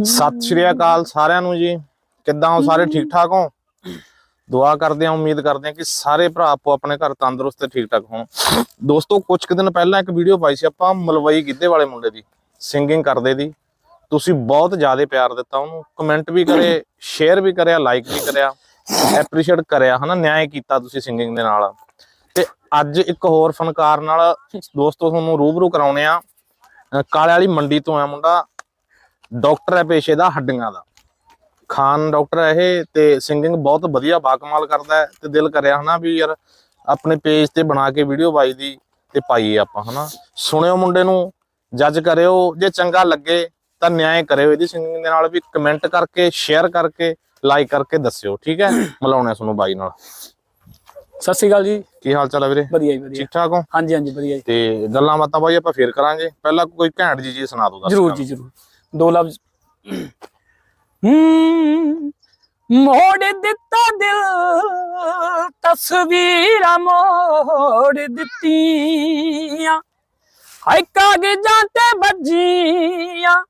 ਸਤਿ ਸ਼੍ਰੀ ਅਕਾਲ ਸਾਰਿਆਂ ਨੂੰ ਜੀ। ਕਿੱਦਾਂ ਹੋ? ਸਾਰੇ ਠੀਕ ਠਾਕ ਹੋ? ਦੁਆ ਕਰਦੇ ਹਾਂ ਉਮੀਦ ਕਰਦੇ ਹਾਂ ਕਿ ਸਾਰੇ ਭਰਾ ਆਪੋ ਆਪਣੇ ਘਰ ਤੰਦਰੁਸਤ ਤੇ ਠੀਕ ਠਾਕ ਹੋਣ। ਦੋਸਤੋ ਕੁਝ ਕੁ ਦਿਨ ਪਹਿਲਾਂ ਇੱਕ ਵੀਡੀਓ ਪਾਈ ਸੀ ਆਪਾਂ ਮਲਵਈ ਗਿੱਧੇ ਵਾਲੇ ਮੁੰਡੇ ਦੀ ਸਿੰਗਿੰਗ ਕਰਦੇ ਦੀ। ਤੁਸੀਂ ਬਹੁਤ ਜ਼ਿਆਦਾ ਪਿਆਰ ਦਿੱਤਾ ਉਹਨੂੰ। ਕਮੈਂਟ ਵੀ ਕਰੇ ਸ਼ੇਅਰ ਵੀ ਕਰਿਆ ਲਾਈਕ ਵੀ ਕਰਿਆ। ਐਪਰੀਸ਼ੀਏਟ ਕਰਿਆ ਹਨਾ? ਨਿਆਂ ਕੀਤਾ ਤੁਸੀਂ ਸਿੰਗਿੰਗ ਦੇ ਨਾਲ। ਤੇ ਅੱਜ ਇੱਕ ਹੋਰ ਫਨਕਾਰ ਨਾਲ ਦੋਸਤੋ ਤੁਹਾਨੂੰ ਰੂਬਰੂ ਕਰਾਉਣੇ ਆ ਕਾਲੇ ਵਾਲੀ ਮੰਡੀ ਤੋਂ ਆ ਮੁੰਡਾ। ਡਾਕਟਰ ਹੈ ਪੇਸ਼ੇ ਦਾ ਹੱਡੀਆਂ ਦਾ। ਖਾਨ ਡਾਕਟਰ ਹੈ ਇਹ ਤੇ ਸਿੰਗਿੰਗ ਬਹੁਤ ਵਧੀਆ ਬਾਕਮਾਲ ਕਰਦਾ ਹੈ ਤੇ ਦਿਲ ਕਰਿਆ ਹਨਾ ਵੀ ਯਾਰ ਆਪਣੇ ਪੇਜ ਤੇ ਬਣਾ ਕੇ ਵੀਡੀਓ ਪਾਈ ਦੀ ਤੇ ਪਾਈਏ ਆਪਾਂ ਹਨਾ। ਸੁਣਿਓ ਮੁੰਡੇ ਨੂੰ ਜੱਜ ਕਰਿਓ ਜੇ ਚੰਗਾ ਲੱਗੇ ਤਾਂ ਨਿਆਂ ਕਰਿਓ ਇਹਦੀ ਸਿੰਗਿੰਗ ਦੇ ਨਾਲ ਵੀ ਕਮੈਂਟ ਕਰਕੇ ਸ਼ੇਅਰ ਕਰਕੇ ਲਾਈਕ ਕਰਕੇ ਦੱਸਿਓ ਠੀਕ ਹੈ? ਮਿਲਾਉਣੇ ਤੁਹਾਨੂੰ ਬਾਈ ਨਾਲ। ਸਤਿ ਸ਼੍ਰੀ ਅਕਾਲ ਜੀ। ਕੀ ਹਾਲ ਚਾਲ ਹੈ ਵੀਰੇ? ਵਧੀਆ ਜੀ ਵਧੀਆ। ਠੀਕ ਠਾਕ ਹੋ? ਹਾਂਜੀ ਹਾਂਜੀ ਵਧੀਆ ਜੀ। ਤੇ ਗੱਲਾਂ ਬਾਤਾਂ ਬਾਈ ਆਪਾਂ ਫੇਰ ਕਰਾਂਗੇ। ਪਹਿਲਾਂ ਕੋਈ ਘੈਂਟ ਜੀ ਜੀ ਸੁਣਾ ਦਿਓ ਦਰਸ਼ਕਾਂ ਜਰੂਰ। ਜੀ ਜਰੂਰ। ਦੋ ਲਫ਼ਜ਼। ਹੂੰ, ਮੋੜ ਦਿੱਤਾ ਦਿਲ, ਤਸਵੀਰਾਂ ਮੋੜ ਦਿੱਤੀਆਂ। ਹਾਏ ਕਾਗਜ਼ਾਂ ਤੇ ਵੱਜੀਆਂ,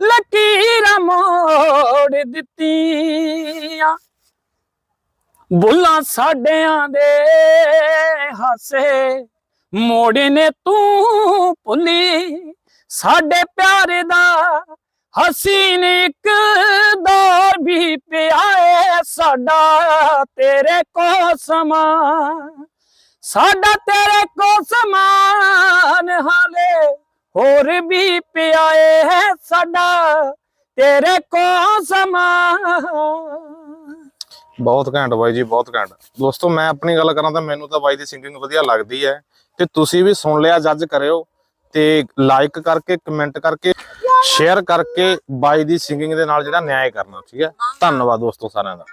ਲਕੀਰਾਂ ਮੋੜ ਦਿੱਤੀਆਂ। ਬੁੱਲਾਂ ਸਾਡਿਆਂ ਦੇ ਹਾਸੇ ਮੋੜੇ ਨੇ ਤੂੰ ਭੁੱਲੀ ਸਾਡੇ ਪਿਆਰੇ ਦਾ ਹਸੀਨ ਇੱਕ ਦੌਰ ਵੀ ਪਿਆ ਸਾਡਾ ਤੇਰੇ ਕੋ ਸਮਾ ਸਾਡਾ ਤੇਰੇ ਕੋ ਸਮਾਨ ਹਾਲੇ ਹੋਰ ਵੀ ਪਿਆ ਏ ਸਾਡਾ ਤੇਰੇ ਕੋ ਸਮਾ ਬਹੁਤ ਘੈਂਟ ਬਾਈ ਜੀ, ਬਹੁਤ ਘੈਂਟ। ਦੋਸਤੋ, ਮੈਂ ਆਪਣੀ ਗੱਲ ਕਰਾਂ ਤਾਂ ਮੈਨੂੰ ਤਾਂ ਬਾਈ ਦੀ ਸਿੰਗਿੰਗ ਵਧੀਆ ਲੱਗਦੀ ਹੈ ਤੇ ਤੁਸੀਂ ਵੀ ਸੁਣ ਲਿਆ ਜੱਜ ਕਰਿਓ। ਤੇ ਲਾਈਕ ਕਰਕੇ ਕਮੈਂਟ ਕਰਕੇ ਸ਼ੇਅਰ ਕਰਕੇ ਬਾਈ ਦੀ ਸਿੰਗਿੰਗ ਦੇ ਨਾਲ ਜਿਹੜਾ ਨਿਆਂ ਕਰਨਾ, ਠੀਕ ਹੈ? ਧੰਨਵਾਦ ਦੋਸਤੋ ਸਾਰਿਆਂ ਦਾ।